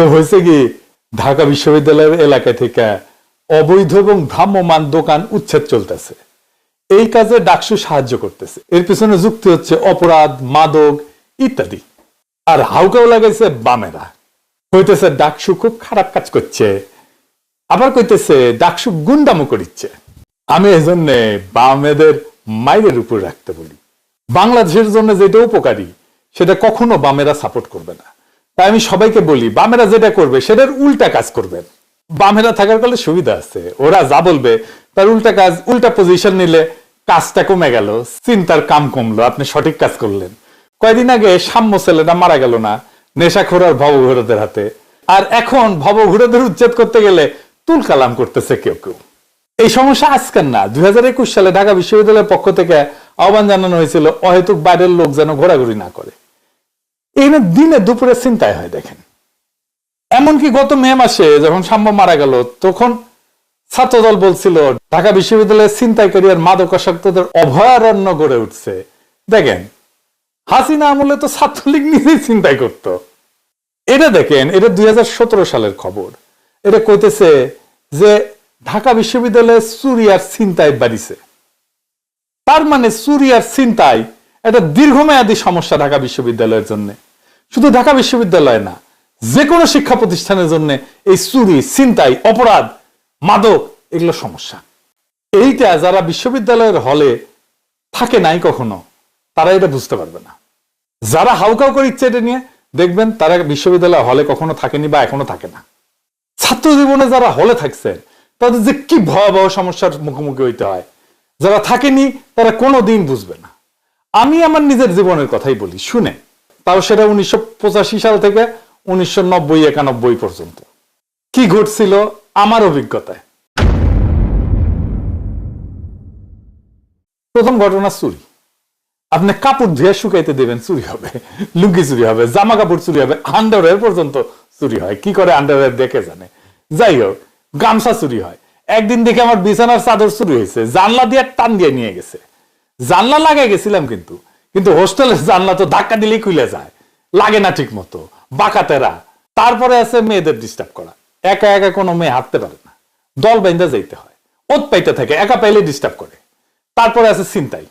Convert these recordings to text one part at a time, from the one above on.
তো হয়েছে কি? ঢাকা বিশ্ববিদ্যালয়ের এলাকা থেকে অবৈধ এবং ভ্রাম্যমান দোকান উচ্ছেদ চলতেছে। এই কাজে ডাকসু সাহায্য করতেছে। এর পিছনে যুক্তি হচ্ছে অপরাধ, মাদক ইত্যাদি। আর হাউকাও লাগাইছে বামেরা। কইতেছে ডাকসু খুব খারাপ কাজ করছে। আবার কইতেছে ডাকসু গুন্ডামো করিচ্ছে। আমি এই জন্যে বামেদের মাইরের উপর রাখতে বলি। বাংলাদেশের জন্য যেটা উপকারী, সেটা কখনো বামেরা সাপোর্ট করবে না। তাই আমি সবাইকে বলি, বামেরা যেটা করবে, সেটার উল্টা কাজ করবেন বামেরা থাকার ফলে সুবিধা আছে। ওরা যা বলবে, তার উল্টা কাজ, উল্টা পজিশন নিলে কাজটা কমে গেল, চিন্তার কাম কমলো, আপনি সঠিক কাজ করলেন। কয়দিন আগে সাম্য ছেলেটা মারা গেল না নেশাখোর আর ভবঘুরদের হাতে। আর এখন ভবঘুরদের উচ্ছেদ করতে গেলে তুল কালাম করতেছে কেউ কেউ। এই সমস্যা আজকের না, দুই হাজার একুশ সালে ঢাকা বিশ্ববিদ্যালয়ের পক্ষ থেকে আহ্বান জানানো হয়েছিল, অহেতুক বাইরের লোক যেন ঘোরাঘুরি না করে। এই দিনে দুপুরে চিন্তায় হয়, দেখেন। এমনকি গত মে মাসে যখন সাম্য মারা গেল, তখন ছাত্রদল বলছিল, ঢাকা বিশ্ববিদ্যালয়ের ছিনতাইকারী আর মাদকাসক্তদের অভয়ারণ্য গড়ে উঠছে। দেখেন, হাসিনা আমলে তো ছাত্রলীগ নিজেই চিন্তাই করত। এটা দেখেন, এটা দুই হাজার সতেরো সালের খবর। এটা কইতেছে যে ঢাকা বিশ্ববিদ্যালয়ে চুরি আর ছিনতাই বাড়িছে। তার মানে চুরি আর ছিনতাই এটা দীর্ঘমেয়াদী সমস্যা ঢাকা বিশ্ববিদ্যালয়ের জন্য। শুধু ঢাকা বিশ্ববিদ্যালয় না যে কোনো শিক্ষা প্রতিষ্ঠানের জন্য এই চুরি, ছিনতাই, অপরাধ, মাদক, এগুলো সমস্যা। এইটা যারা বিশ্ববিদ্যালয়ের হলে থাকে নাই কখনো, তারা এটা বুঝতে পারবে না। যারা হাউকাউ করে ইচ্ছে এটা নিয়ে, দেখবেন তারা বিশ্ববিদ্যালয় হলে কখনো থাকেনি বা এখনও থাকে না। ছাত্র জীবনে যারা হলে থাকছে তাদের যে কি ভয়াবহ সমস্যার মুখোমুখি হইতে হয়, যারা থাকেনি তারা কোনো দিন বুঝবে না। আমি আমার নিজের জীবনের কথাই বলি, শুনে। তাও সেটা উনিশশো পঁচাশি সাল থেকে উনিশশো নব্বই, একানব্বই পর্যন্ত। কি ঘটছিল আমার অভিজ্ঞতায়? প্রথম ঘটনা চুরি। আপনি কাপড় ধুয়ে শুকাইতে দেবেন, চুরি হবে। লুঙ্গি চুরি হবে জামা কাপড় চুরি হবে আন্ডারওয়্যার পর্যন্ত চুরি হয়। কি করে আন্ডারওয়্যার দেখে জানে? যাই হোক, গামছা চুরি হয়। একদিন দেখে আমার বিছানার চাদর চুরি হয়েছে, জানলা দিয়ে টান দিয়ে নিয়ে গেছে। জানলা লাগাই গেছিলাম কিন্তু। কিন্তু হোস্টেলের জানলা তো ধাক্কা দিলেই খুলে যায়। লাগে না ঠিক মতো বাঁকাতেরা তারপরে আছে মেয়েদের ডিস্টার্ব করা। একা একা কোনো মেয়ে হাঁটতে পারে না। দল বাইন্দা যাইতে হয়। ওত পাইতে থাকে, একা পাইলে ডিস্টার্ব করে। তারপরে আছে চিন্তাই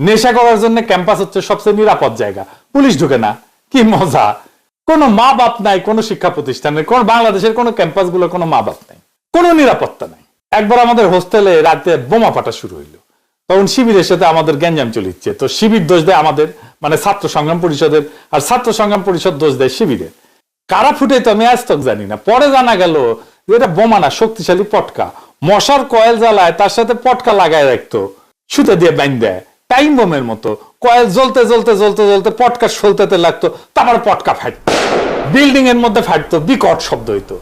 নেশা করার জন্য ক্যাম্পাস হচ্ছে সবচেয়ে নিরাপদ জায়গা। পুলিশ ঢুকে না। কি মজা। কোনো মা বাপ নাই, কোনো শিক্ষা প্রতিষ্ঠানের কোন বাংলাদেশের কোনো ক্যাম্পাসগুলো কোনো মা বাপ নাই। কোনো নিরাপত্তা নাই। একবার আমাদের হোস্টেলে রাতে বোমা ফাটা শুরু হইল। তখন শিবিরের সাথে আমাদের গ্যাঞ্জাম চলিচ্ছে। তো শিবির দোষ দেয় আমাদের মানে ছাত্র সংগ্রাম পরিষদের, আর ছাত্র সংগ্রাম পরিষদ দোষ দেয় শিবিরের। কারা ফুটে তো আমি আজ তক জানি না। পরে জানা গেল যে এটা বোমা না, শক্তিশালী পটকা। মশার কয়েল জ্বালায় তার সাথে পটকা লাগায় রাখতো, সুতে দিয়ে বাইন দেয় টাইম বোমের মতো। কয়েল জ্বলতে জ্বলতে জ্বলতে জ্বলতে পটকা সলতেতে লাগতো, তারপর পটকা ফাটতো। বিল্ডিং এর মধ্যে ফাটতো, বিকট শব্দ হইতো।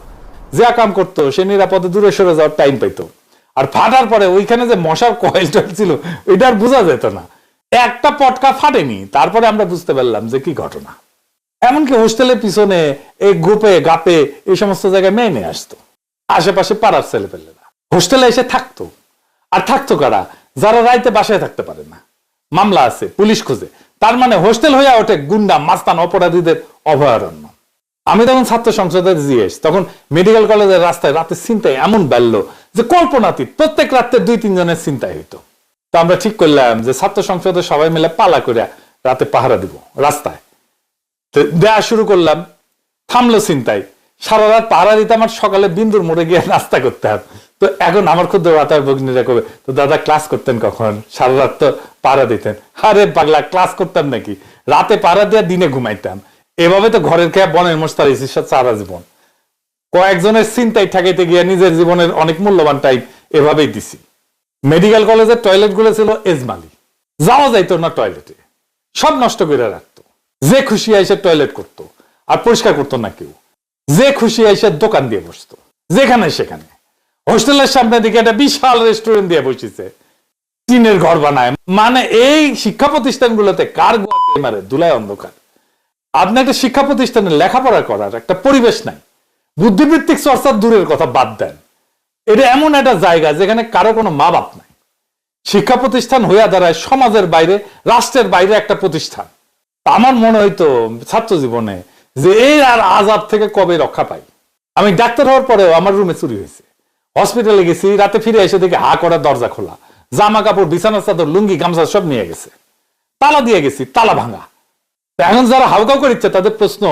যা কাম করতো, সে নিরাপদে দূরে সরে যাওয়ার টাইম পাইতো। আর ফাটার পরে ওইখানে যে মশার কয়েলটা ছিল ওইটা আর বোঝা যেত না। একটা পটকা ফাটেনি, তারপরে আমরা বুঝতে পারলাম যে কি ঘটনা। এমনকি হোস্টেলের পিছনে এই গ্রুপে গাপে এই সমস্ত জায়গায় মেয়ে নিয়ে আসতো। আশেপাশে পাড়ার ছেলে পেলেরা হোস্টেলে এসে থাকতো। আর থাকতো কারা? যারা রাইতে বাসায় থাকতে পারে না। মামলা আছে, পুলিশ খুঁজে। তার মানে হোস্টেল হয়ে ওঠে গুন্ডা, মাস্তান, অপরাধীদের অভয়ারণ্য। আমি তখন ছাত্র সংসদের জিএস তখন মেডিকেল কলেজের রাস্তায় রাতে চিন্তায় এমন বেলল যে কল্পনাতীত, প্রত্যেক রাতে দুই তিনজনের চিন্তায় হইতো। তো আমরা ঠিক করলাম যে ছাত্র সংসদের সবাই মিলে পালা করে রাতে পাহারা দিব, রাস্তায়। তো দেয়া শুরু করলাম, থামলো চিন্তায়। সারা রাত পাহারা দিতে আমার সকালে বিন্দুর মোড়ে গিয়ে নাস্তা করতে হবে। তো এখন আমার ক্ষুদ্র বাতার ভগ্নীরা করবে তো দাদা ক্লাস করতেন কখন? সারা রাত তো পাহারা দিতেন। আরে পাগলা, ক্লাস করতাম নাকি? রাতে পাহারা দিয়ে দিনে ঘুমাইতাম। এভাবে তো ঘরের খেয়ে বনের মশতার ইসির সাথে সারা জীবন। কয়েকজনের চিন্তায় ঠেকাইতে গিয়ে নিজের জীবনের অনেক মূল্যবান টাইম এভাবেই দিছি। মেডিকেল কলেজের টয়লেটগুলো ছিল এজমালি। যাওয়া যাইতো না টয়লেটে। সব নষ্ট করে রাখতো। যে খুশি আইসে টয়লেট করতো, আর পরিষ্কার করতো না কেউ। যে খুশি আইসে দোকান দিয়ে বসতো, যেখানে সেখানে। হোস্টেলের সামনে দিকে একটা বিশাল রেস্টুরেন্ট দিয়ে বসেছে। টিনের ঘর বানায়। মানে এই শিক্ষা প্রতিষ্ঠানগুলোতে কার গোয়াতে মারে দুলাই অন্ধকার। আপনি একটা শিক্ষা প্রতিষ্ঠানে লেখাপড়া করার একটা পরিবেশ নাই। বুদ্ধিবৃত্তিক চর্চার দূরের কথা বাদ দেন। এটা এমন একটা জায়গা যেখানে কারও কোনো মা বাপ নাই। শিক্ষা প্রতিষ্ঠান হইয়া দাঁড়ায় সমাজের বাইরে, রাষ্ট্রের বাইরে একটা প্রতিষ্ঠান। আমার মনে হইতো ছাত্র জীবনে যে এই আর আজাব থেকে কবে রক্ষা পাই। আমি ডাক্তার হওয়ার পরেও আমার রুমে চুরি হয়েছে। হসপিটালে গেছি, রাতে ফিরে এসে দেখি হা করার দরজা খোলা। জামা কাপড় বিছানা চাদর, লুঙ্গি, গামছা সব নিয়ে গেছে। তালা দিয়ে গেছি, তালা ভাঙা। এখন যারা হাউকাউ করিচ্ছে তাদের প্রশ্ন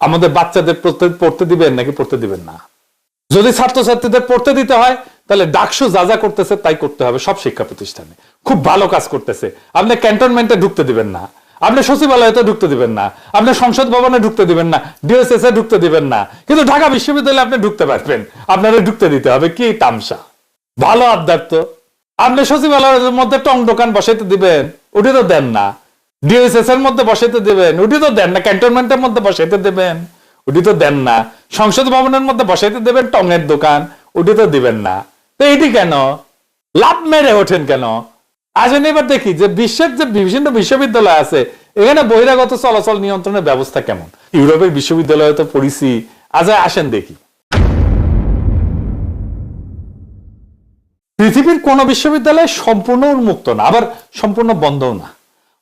আমাদের বাচ্চাদের পড়তে- দিবেন নাকি পড়তে দিবেন না? যদি ছাত্রছাত্রীদের পড়তে দিতে হয়, তাহলে ডাকসু যা যা করতেছে তাই করতে হবে সব শিক্ষা প্রতিষ্ঠানে। খুব ভালো কাজ করতেছে। আপনি ক্যান্টনমেন্টে ঢুকতে দিবেন না। আপনি সচিবালয়তে ঢুকতে দিবেন না। আপনি সংসদ ভবনে ঢুকতে দিবেন না। ডিএসএস এ ঢুকতে দিবেন না। কিন্তু ঢাকা বিশ্ববিদ্যালয়ে আপনি ঢুকতে পারবেন। আপনারা ঢুকতে দিতে হবে। কি তামসা। ভালো আবদার তো। আপনি সচিবালয়ের মধ্যে টং দোকান বসাইতে দিবেন। ওটি তো দেন না। ডিএসএস এর মধ্যে বসাইতে দিবেন। ওটি তো দেন না ক্যান্টনমেন্টের মধ্যে বসাইতে দেবেন। ওটি তো দেন না। সংসদ ভবনের মধ্যে বসাইতে দেবেন, টঙের দোকান ওটি তো দিবেন না। তো এটি কেন? লাভ মেরে ওঠেন কেন? আসেন এবার দেখি যে বিশ্বের যে বিভিন্ন বিশ্ববিদ্যালয় আছে, এখানে বহিরাগত চলাচল নিয়ন্ত্রণের ব্যবস্থা কেমন? ইউরোপের বিশ্ববিদ্যালয়ে তো পড়িছি। আজ আসেন দেখি। পৃথিবীর কোন বিশ্ববিদ্যালয় সম্পূর্ণ উন্মুক্ত না, আবার সম্পূর্ণ বন্ধও না।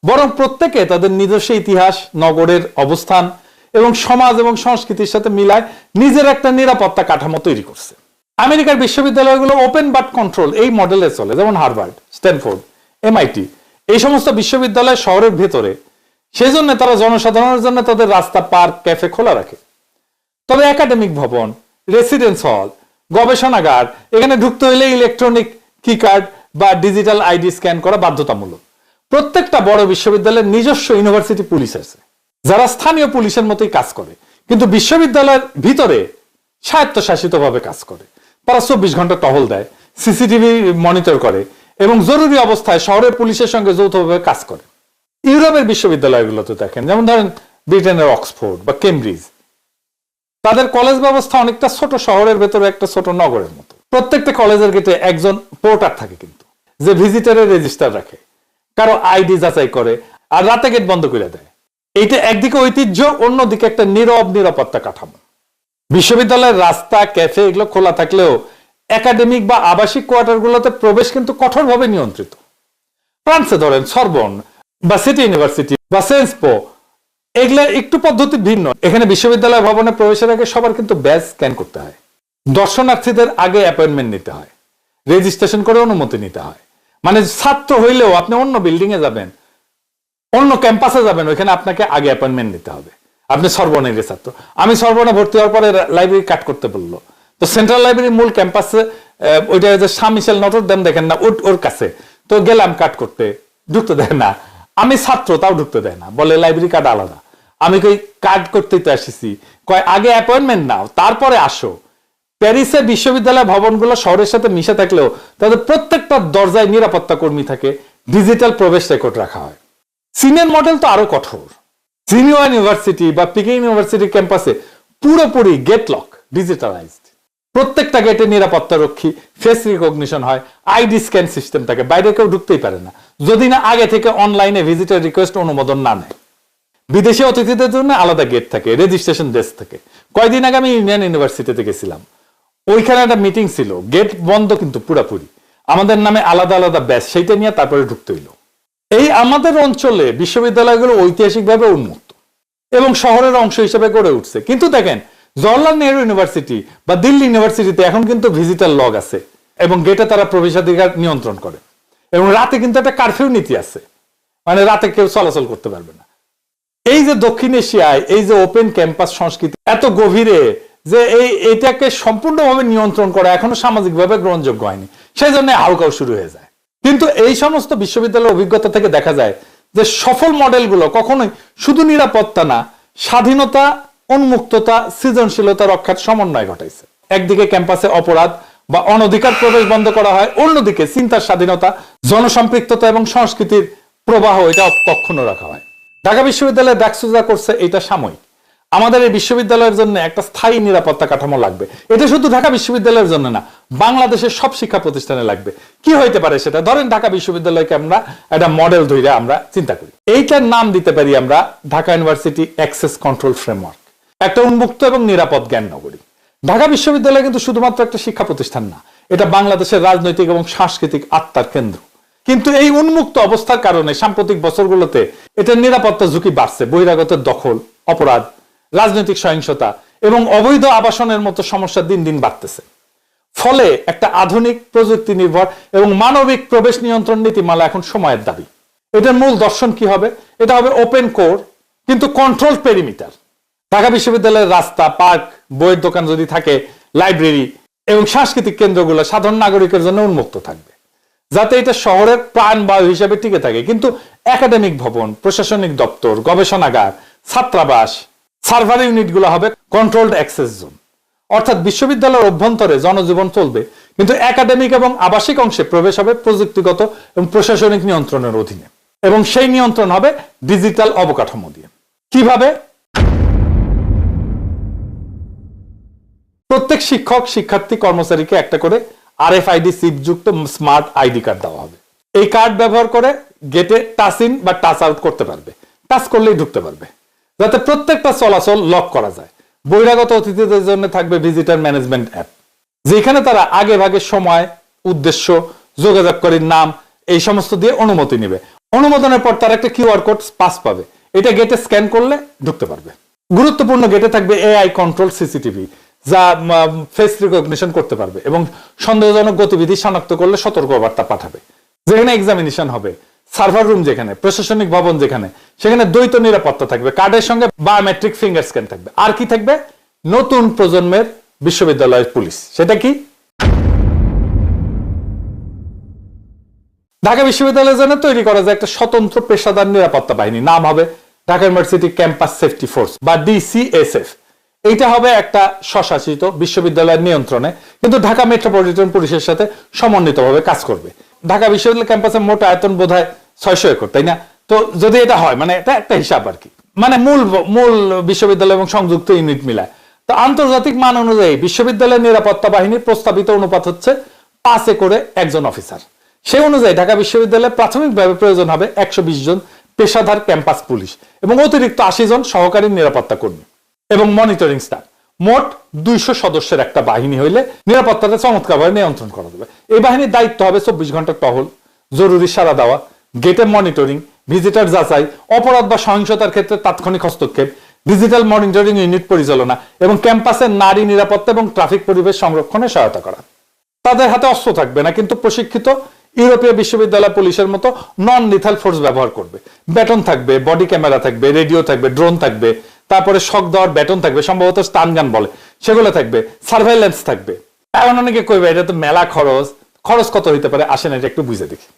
বরং প্রত্যেকে তাদের নিজস্ব ইতিহাস, নগরের অবস্থান এবং সমাজ এবং সংস্কৃতির সাথে মিলায় নিজের একটা নিরাপত্তা কাঠামো তৈরি করছে। আমেরিকার বিশ্ববিদ্যালয়গুলো ওপেন বাট কন্ট্রোল এই মডেলে চলে, যেমন হার্ভার্ড, স্ট্যানফোর্ড এমআইটি এই সমস্ত বিশ্ববিদ্যালয় শহরের ভেতরে সেই জন্য তারা জনসাধারণের জন্য তাদের রাস্তা, পার্ক, ক্যাফে খোলা রাখে। তবে একাডেমিক ভবন রেসিডেন্স হল গবেষণাগার, এখানে ঢুকতে হলে ইলেকট্রনিক কি কার্ড বা ডিজিটাল আইডি স্ক্যান করা বাধ্যতামূলক। প্রত্যেকটা বড় বিশ্ববিদ্যালয়ের নিজস্ব ইউনিভার্সিটি পুলিশ আছে, যারা স্থানীয় পুলিশের মতোই কাজ করে। কিন্তু বিশ্ববিদ্যালয়ের ভিতরে স্বায়ত্তশাসিতভাবে কাজ করে। তারা চব্বিশ ঘণ্টা টহল দেয়, সিসিটিভি মনিটর করে এবং জরুরি অবস্থায় শহরের পুলিশের সঙ্গে যৌথভাবে কাজ করে। ইউরোপের বিশ্ববিদ্যালয়গুলোতে দেখেন, যেমন ধরেন ব্রিটেনের অক্সফোর্ড বা কেমব্রিজ, তাদের কলেজ ব্যবস্থা অনেকটা ছোট শহরের ভেতরে একটা ছোট নগরের মতো। প্রত্যেকটা কলেজের গেটে একজন পোর্টার থাকে কিন্তু, যে ভিজিটারের রেজিস্টার রাখে। কারও আইডি যাচাই করে আর রাতে গেট বন্ধ করে দেয়। এইটা একদিকে ঐতিহ্য, অন্যদিকে একটা নীরব নিরাপত্তা কাঠামো। বিশ্ববিদ্যালয়ের রাস্তা, ক্যাফে এগুলো খোলা থাকলেও একাডেমিক বা আবাসিক কোয়ার্টারগুলোতে প্রবেশ কিন্তু কঠোরভাবে নিয়ন্ত্রিত। ফ্রান্সে ধরেন সরবন বা সিটি ইউনিভার্সিটি বা সেন্সপো, এগুলা একটু পদ্ধতি ভিন্ন। এখানে বিশ্ববিদ্যালয় ভবনে প্রবেশের আগে সবার কিন্তু ব্যাজ স্ক্যান করতে হয়। দর্শনার্থীদের আগে অ্যাপয়েন্টমেন্ট নিতে হয়। রেজিস্ট্রেশন করে অনুমতি নিতে হয়। মানে ছাত্র হইলেও আপনি অন্য বিল্ডিং এ যাবেন, অন্য ক্যাম্পাসে যাবেন, ওইখানে আপনাকে আগে অ্যাপয়েন্টমেন্ট নিতে হবে। আপনি সর্বনের ছাত্র। আমি সর্বনে ভর্তি হওয়ার পরে লাইব্রেরি কাট করতে বলল। তো সেন্ট্রাল লাইব্রেরির মূল ক্যাম্পাসে ওইটা যে সামিশেল নটর দেম দেখেন না, ওর ওর কাছে। তো গেলাম কাট করতে, ঢুকতে দেয় না। আমি ছাত্র, তাও ঢুকতে দেয় না। বলে লাইব্রেরি কার্ড আলাদা। আমি কই কার্ড করতেই তো আসিছি কয়, আগে অ্যাপয়েন্টমেন্ট নাও, তারপরে আসো। প্যারিসের বিশ্ববিদ্যালয় ভবনগুলো শহরের সাথে মিশে থাকলেও তাদের প্রত্যেকটা দরজায় নিরাপত্তা কর্মী থাকে, ডিজিটাল প্রবেশ রেকর্ড রাখা হয়। চীনের মডেল তো আরও কঠোর। সিনিয়র ইউনিভার্সিটি বা পিকিং ইউনিভার্সিটি ক্যাম্পাসে পুরোপুরি গেট লক ডিজিটালাইজড। প্রত্যেকটা গেটে নিরাপত্তা রক্ষী ফেস রিকগনিশন হয়, আইডি স্ক্যান সিস্টেম থাকে, বাইরে কেউ ঢুকতেই পারে না। যদি না আগে থেকে অনলাইনে ভিজিটার রিকোয়েস্ট অনুমোদন না নেয়। বিদেশি অতিথিদের জন্য আলাদা গেট থাকে রেজিস্ট্রেশন ডেস্ক থাকে। কয়দিন আগে আমি ইউনিয়ন ইউনিভার্সিটিতে গেছিলাম। ওইখানে একটা মিটিং ছিল। গেট বন্ধ কিন্তু পুরাপুরি। আমাদের নামে আলাদা আলাদা ব্যাচ সেইটা নিয়ে তারপরে ঢুকতে হইল। এই আমাদের অঞ্চলে বিশ্ববিদ্যালয়গুলো ঐতিহাসিকভাবে উন্মুক্ত এবং শহরের অংশ হিসেবে গড়ে উঠছে। কিন্তু দেখেন, জওয়াহরলাল নেহরু ইউনিভার্সিটি বা দিল্লি ইউনিভার্সিটিতে এখন কিন্তু ভিজিটার লগ আছে এবং গেটে তারা প্রবেশাধিকার নিয়ন্ত্রণ করে। এবং রাতে কিন্তু একটা কারফিউ নীতি আছে। মানে রাতে কেউ চলাচল করতে পারবে না। এই যে দক্ষিণ এশিয়ায়, এই যে ওপেন ক্যাম্পাস সংস্কৃতি, এত গভীরে যে এই, এটাকে সম্পূর্ণভাবে নিয়ন্ত্রণ করা এখনও সামাজিকভাবে গ্রহণযোগ্য হয়নি। সেই জন্য হাউকাউ শুরু হয়ে যায়। কিন্তু এই সমস্ত বিশ্ববিদ্যালয়ের অভিজ্ঞতা থেকে দেখা যায় যে সফল মডেলগুলো কখনোই শুধু নিরাপত্তা না, স্বাধীনতা, উন্মুক্ততা, সৃজনশীলতা রক্ষার সমন্বয় ঘটাইছে। একদিকে ক্যাম্পাসে অপরাধ বা অনধিকার প্রবেশ বন্ধ করা হয়, অন্যদিকে চিন্তার স্বাধীনতা, জনসম্পৃক্ততা এবং সংস্কৃতির প্রবাহ এটা কক্ষণ রাখা হয়। ঢাকা বিশ্ববিদ্যালয়ে ডাকসুজা করছে এটা সাময়িক। আমাদের এই বিশ্ববিদ্যালয়ের জন্য একটা স্থায়ী নিরাপত্তা কাঠামো লাগবে। এটা শুধু ঢাকা বিশ্ববিদ্যালয়ের জন্য না, বাংলাদেশের সব শিক্ষা প্রতিষ্ঠানে লাগবে। কি হইতে পারে সেটা? ধরেন ঢাকা বিশ্ববিদ্যালয়কে আমরা একটা মডেল ধরে আমরা চিন্তা করি। এইটার নাম দিতে পারি আমরা Dhaka university access control framework একটা উন্মুক্ত এবং নিরাপদ জ্ঞান নগরী। ঢাকা বিশ্ববিদ্যালয় কিন্তু শুধুমাত্র একটা শিক্ষা প্রতিষ্ঠান না, এটা বাংলাদেশের রাজনৈতিক এবং সাংস্কৃতিক আত্মার কেন্দ্র। কিন্তু এই উন্মুক্ত অবস্থার কারণে সাম্প্রতিক বছরগুলোতে এটার নিরাপত্তা ঝুঁকি বাড়ছে, বহিরাগতের দখল, অপরাধ রাজনৈতিক সহিংসতা এবং অবৈধ আবাসনের মতো সমস্যা দিন দিন বাড়তেছে। ফলে একটা আধুনিক প্রযুক্তি নির্ভর এবং মানবিক প্রবেশ নিয়ন্ত্রণ নীতিমালা এখন সময়ের দাবি। এটার মূল দর্শন কি হবে? এটা হবে ওপেন কোর কিন্তু কন্ট্রোল পেরিমিটার ঢাকা বিশ্ববিদ্যালয়ের রাস্তা, পার্ক, বইয়ের দোকান যদি থাকে লাইব্রেরি এবং সাংস্কৃতিক কেন্দ্রগুলো সাধারণ নাগরিকের জন্য উন্মুক্ত থাকবে। যাতে এটা শহরের প্রাণ বায়ু হিসেবে টিকে থাকে। কিন্তু একাডেমিক ভবন, প্রশাসনিক দপ্তর, গবেষণাগার, ছাত্রাবাস সার্ভার ইউনিটগুলো হবে কন্ট্রোলড অ্যাক্সেস জোন। অর্থাৎ বিশ্ববিদ্যালয়ের অভ্যন্তরে জনজীবন চলবে, কিন্তু একাডেমিক এবং আবাসিক অংশে প্রবেশ হবে প্রযুক্তিগত এবং প্রশাসনিক নিয়ন্ত্রণের অধীনে। এবং সেই নিয়ন্ত্রণ হবে ডিজিটাল অবকাঠামো দিয়ে। কীভাবে? প্রত্যেক শিক্ষক, শিক্ষার্থী, কর্মচারীকে একটা করে আরএফআইডি সিপ যুক্ত স্মার্ট আইডি কার্ড দেওয়া হবে। এই কার্ড ব্যবহার করে গেটে টাচ ইন বা টাচ আউট করতে পারবে। টাচ করলেই ঢুকতে পারবে। যাতে প্রত্যেকটা চলাচল লক করা যায়। বহিরাগত অতিথিদের জন্য থাকবে ভিজিটার ম্যানেজমেন্ট অ্যাপ যেখানে তারা আগে ভাগে সময়, উদ্দেশ্য যোগাযোগ যোগাযোগকারীর নাম, এই সমস্ত দিয়ে অনুমতি নেবে। অনুমোদনের পর তারা একটা কিউআর কোড পাস পাবে। এটা গেটে স্ক্যান করলে ঢুকতে পারবে। গুরুত্বপূর্ণ গেটে থাকবে এআই কন্ট্রোল সিসিটিভি যা ফেস রিকগনিশন করতে পারবে এবং সন্দেহজনক গতিবিধি শনাক্ত করলে সতর্কবার্তা পাঠাবে। যেখানে এক্সামিনেশন হবে। সার্ভার রুম যেখানে, প্রশাসনিক ভবন যেখানে, সেখানে দ্বৈত নিরাপত্তা থাকবে, কার্ডের সঙ্গে বায়োমেট্রিক ফিঙ্গার স্ক্যান থাকবে। আর কি থাকবে? নতুন প্রজন্মের বিশ্ববিদ্যালয়ের পুলিশ। সেটা কি? ঢাকা বিশ্ববিদ্যালয়ের জন্য তৈরি করা যায় একটা স্বতন্ত্র পেশাদার নিরাপত্তা বাহিনী। নাম হবে Dhaka university campus safety force, বা ডিসিএসএফ। এইটা হবে একটা স্বশাসিত বিশ্ববিদ্যালয়ের নিয়ন্ত্রণে, কিন্তু ঢাকা মেট্রোপলিটন পুলিশের সাথে সমন্বিতভাবে কাজ করবে। ঢাকা বিশ্ববিদ্যালয় ক্যাম্পাসের মোট আয়তন বোধ হয় ছয়শো একর, তাই না? তো যদি এটা হয় মানে এটা একটা হিসাব আর কি। মানে মূল মূল বিশ্ববিদ্যালয় এবং সংযুক্ত ইউনিট মিলায়। তো আন্তর্জাতিক মান অনুযায়ী বিশ্ববিদ্যালয়ের নিরাপত্তা বাহিনীর প্রস্তাবিত অনুপাত হচ্ছে পাঁচ একরে একজন অফিসার। সেই অনুযায়ী ঢাকা বিশ্ববিদ্যালয়ে প্রাথমিকভাবে প্রয়োজন হবে একশো বিশ জন পেশাদার ক্যাম্পাস পুলিশ এবং অতিরিক্ত আশি জন সহকারী নিরাপত্তা কর্মী এবং মনিটরিং স্টাফ। মোট দুইশো সদস্যের একটা বাহিনী হইলে নিরাপত্তাটা চমৎকারভাবে নিয়ন্ত্রণ করা যাবে। এই বাহিনীর দায়িত্ব হবে চব্বিশ ঘণ্টার টহল, জরুরি সারা দেওয়া, গেটে মনিটরিং, ভিজিটার যাচাই, অপরাধ বা সহিংসতার ক্ষেত্রে তাৎক্ষণিক হস্তক্ষেপ, ডিজিটাল মনিটরিং ইউনিট পরিচালনা এবং ক্যাম্পাসের নারী নিরাপত্তা এবং ট্রাফিক পরিবেশ সংরক্ষণে সহায়তা করা। তাদের হাতে অস্ত্র থাকবে না, কিন্তু প্রশিক্ষিত ইউরোপীয় বিশ্ববিদ্যালয় পুলিশের মতো নন লিথাল ফোর্স ব্যবহার করবে। ব্যাটন থাকবে বডি ক্যামেরা থাকবে রেডিও থাকবে ড্রোন থাকবে তারপরে শক দেওয়ার ব্যাটন থাকবে, সম্ভবত স্টান গান বলে। সেগুলো থাকবে সার্ভেলেন্স থাকবে। এখন অনেকে কইবে, এটা তো মেলা খরচ। খরচ কত হইতে পারে? আসেন, এটা একটু বুঝে দেখি।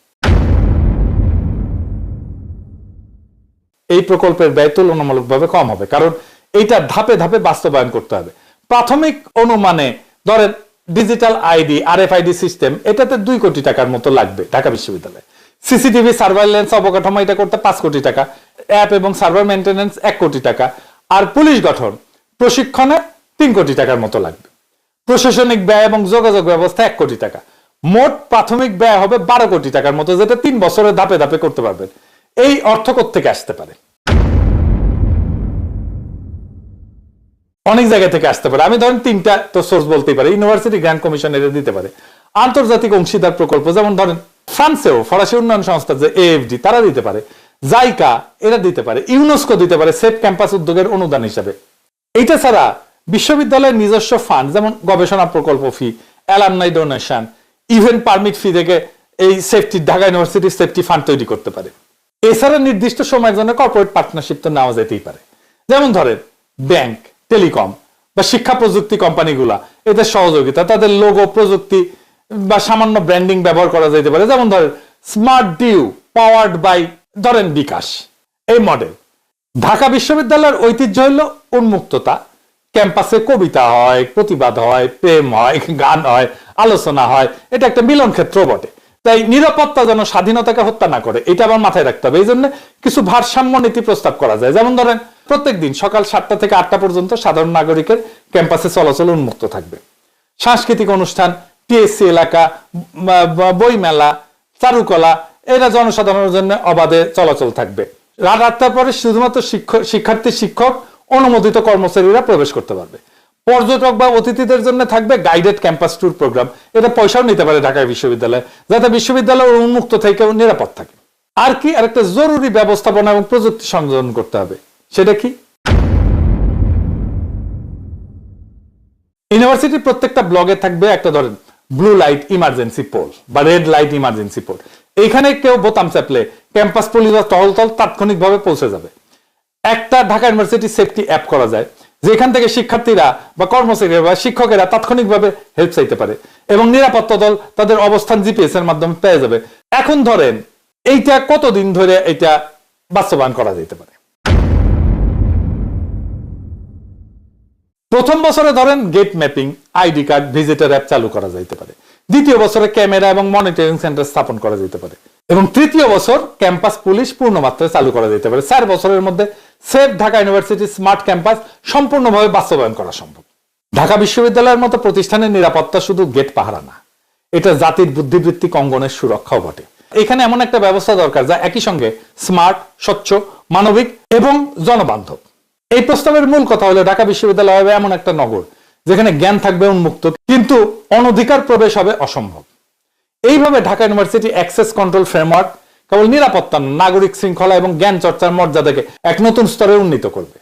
এই প্রকল্পের ব্যয় তুলনামূলকভাবে কম হবে, কারণ এইটা ধাপে ধাপে বাস্তবায়ন করতে হবে। প্রাথমিক অনুমানে, ধরেন digital ID R F ID system এটাতে দুই কোটি টাকার মতো লাগবে ঢাকা বিশ্ববিদ্যালয়ে। সিসিটিভি সার্ভাইলেন্স অবকাঠামো, এটা করতে পাঁচ কোটি টাকা। অ্যাপ এবং সার্ভার মেনটেন্যান্স এক কোটি টাকা। আর পুলিশ গঠন, প্রশিক্ষণে তিন কোটি টাকার মতো লাগবে। প্রশাসনিক ব্যয় এবং যোগাযোগ ব্যবস্থা এক কোটি টাকা। মোট প্রাথমিক ব্যয় হবে বারো কোটি টাকার মতো, যেটা তিন বছরের ধাপে ধাপে করতে পারবেন। এই অর্থ থেকে আসতে পারে? অনেক জায়গা থেকে আসতে পারে। আমি ধরেন তিনটা তো সোর্স বলতেই পারি। ইউনিভার্সিটি গ্র্যান্ড কমিশন এটা দিতে পারে। আন্তর্জাতিক অংশীদার প্রকল্প, যেমন ধরেন ফ্রান্সেও ফরাসি উন্নয়ন সংস্থা যে এএফডি তারা দিতে পারে। জাইকা, এরা দিতে পারে, ইউনেস্কো দিতে পারে, সেফ ক্যাম্পাস উদ্যোগের অনুদান হিসাবে। এইটা ছাড়া বিশ্ববিদ্যালয়ের নিজস্ব ফান্ড, যেমন গবেষণা প্রকল্প fee, alumni donation, event permit fee থেকে এই সেফটি, ঢাকা ইউনিভার্সিটির সেফটি ফান্ড তৈরি করতে পারে। এছাড়া নির্দিষ্ট সময়ের জন্য কর্পোরেট পার্টনারশিপ তো নেওয়া যেতেই পারে। যেমন ধরেন, ব্যাংক, টেলিকম বা শিক্ষা প্রযুক্তি কোম্পানিগুলা, এদের সহযোগিতা, তাদের লোগো প্রযুক্তি বা সামান্য ব্র্যান্ডিং ব্যবহার করা যেতে পারে। যেমন ধরেন স্মার্ট ডিউ পাওয়ার্ড বাই ধরেন বিকাশ, এই মডেল ঢাকা বিশ্ববিদ্যালয়ের ঐতিহ্য হলো উন্মুক্ততা। ক্যাম্পাসে কবিতা হয়, প্রতিবাদ হয়, প্রেম হয়, গান হয়, আলোচনা হয়। এটা একটা মিলন ক্ষেত্র বটে। তাই নিরাপত্তা যেন স্বাধীনতাকে হত্যা না করে, এটা আবার মাথায় রাখতে হবে। এই জন্য কিছু ভারসাম্য নীতি প্রস্তাব করা যায়। যেমন ধরেন, প্রত্যেক দিন সকাল সাতটা থেকে আটটা পর্যন্ত সাধারণ নাগরিকের ক্যাম্পাসে চলাচল উন্মুক্ত থাকবে। সাংস্কৃতিক অনুষ্ঠান, টিএসসি এলাকা বইমেলা, চারুকলা এরা জনসাধারণের জন্য অবাধে চলাচল থাকবে। রাত আটটার পরে শুধুমাত্র শিক্ষার্থী, শিক্ষক, অনুমোদিত কর্মচারীরা প্রবেশ করতে পারবে। পর্যটক বা অতিথিদের জন্য থাকবে গাইডেড ক্যাম্পাস ট্যুর প্রোগ্রাম এটা পয়সাও নিতে পারে ঢাকা বিশ্ববিদ্যালয়, যাতে বিশ্ববিদ্যালয় উন্মুক্ত থেকে নিরাপদ থাকে। আর কি আরেকটা জরুরি ব্যবস্থাপনা এবং প্রযুক্তি সংযোজন করতে হবে, সেটা কি? ইউনিভার্সিটির প্রত্যেকটা ব্লগে থাকবে একটা ধরেন ব্লু লাইট ইমার্জেন্সি পোল বা রেড লাইট ইমার্জেন্সি পোল এইখানে কেউ বোতাম চাপলে ক্যাম্পাস পুলিশ বা টহলতল তাৎক্ষণিকভাবে পৌঁছে যাবে। একটা ঢাকা ইউনিভার্সিটি সেফটি অ্যাপ করা যায়, যেখান থেকে শিক্ষার্থীরা বা কর্মচারীরা বা শিক্ষকেরা তাৎক্ষণিকভাবে হেল্প চাইতে পারে এবং নিরাপত্তা দল তাদের অবস্থান জিপিএস এর মাধ্যমে পেয়ে যাবে। এখন ধরেন, এইটা কতদিন ধরে এটা বাস্তবায়ন করা যেতে পারে? প্রথম বছরে ধরেন gate mapping ID card visitor app চালু করা যাইতে পারে। দ্বিতীয় বছরে ক্যামেরা এবং মনিটরিং সেন্টার স্থাপন করা যেতে পারে। এবং তৃতীয় বছর ক্যাম্পাস পুলিশ পূর্ণ মাত্রায় চালু করা যেতে পারে। চার বছরের মধ্যে safe Dhaka university smart campus সম্পূর্ণভাবে বাস্তবায়ন করা সম্ভব। ঢাকা বিশ্ববিদ্যালয়ের মতো প্রতিষ্ঠানের নিরাপত্তা শুধু গেট পাহারা না, এটা জাতির বুদ্ধিবৃত্তিক অঙ্গনের সুরক্ষাও বটে। এখানে এমন একটা ব্যবস্থা দরকার যা একই সঙ্গে স্মার্ট, স্বচ্ছ, মানবিক এবং জনবান্ধব। এই প্রস্তাবের মূল কথা হলো ঢাকা বিশ্ববিদ্যালয় হবে এমন একটা নগর যেখানে জ্ঞান থাকবে উন্মুক্ত, কিন্তু অনধিকার প্রবেশ হবে অসম্ভব। এইভাবে Dhaka university access control framework কেবল নিরাপত্তা, নাগরিক শৃঙ্খলা এবং জ্ঞান চর্চার মর্যাদাকে এক নতুন স্তরে উন্নীত করবে।